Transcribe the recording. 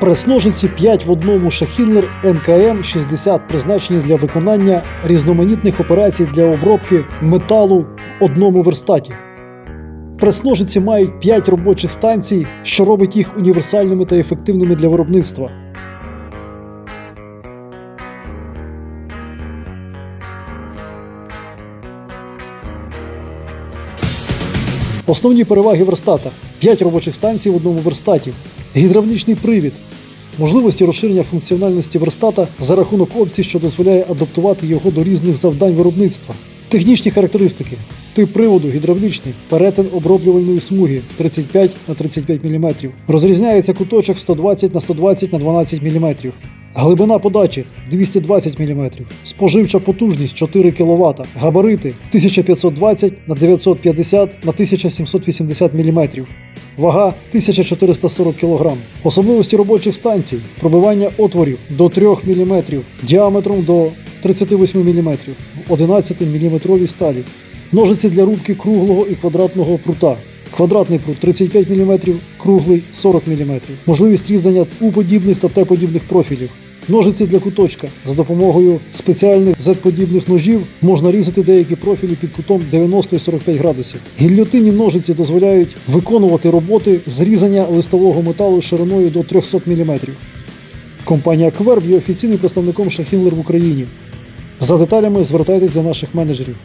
Прес-ножиці 5 в одному Шахінлер НКМ 60 призначені для виконання різноманітних операцій для обробки металу в одному верстаті. Прес-ножиці мають 5 робочих станцій, що робить їх універсальними та ефективними для виробництва. Основні переваги верстата: 5 робочих станцій в одному верстаті, гідравлічний привід, можливості розширення функціональності верстата за рахунок опцій, що дозволяє адаптувати його до різних завдань виробництва. Технічні характеристики: тип приводу гідравлічний, перетин оброблювальної смуги 35 на 35 мм. Розрізняється куточок 120 на 120 на 12 мм. Глибина подачі 220 мм, споживча потужність 4 кВт, габарити 1520 на 950 на 1780 мм, вага 1440 кг. Особливості робочих станцій: пробивання отворів до 3 мм, діаметром до 38 мм, 11 мм сталі, ножиці для рубки круглого і квадратного прута. Квадратний прут 35 мм, круглий 40 мм. Можливість різання У-подібних та Т-подібних профілів. Ножиці для куточка. За допомогою спеціальних Z-подібних ножів можна різати деякі профілі під кутом 90 і 45 градусів. Гільотинні ножиці дозволяють виконувати роботи з різання листового металу шириною до 300 мм. Компанія Кверб є офіційним представником Шахінлер в Україні. За деталями звертайтесь до наших менеджерів.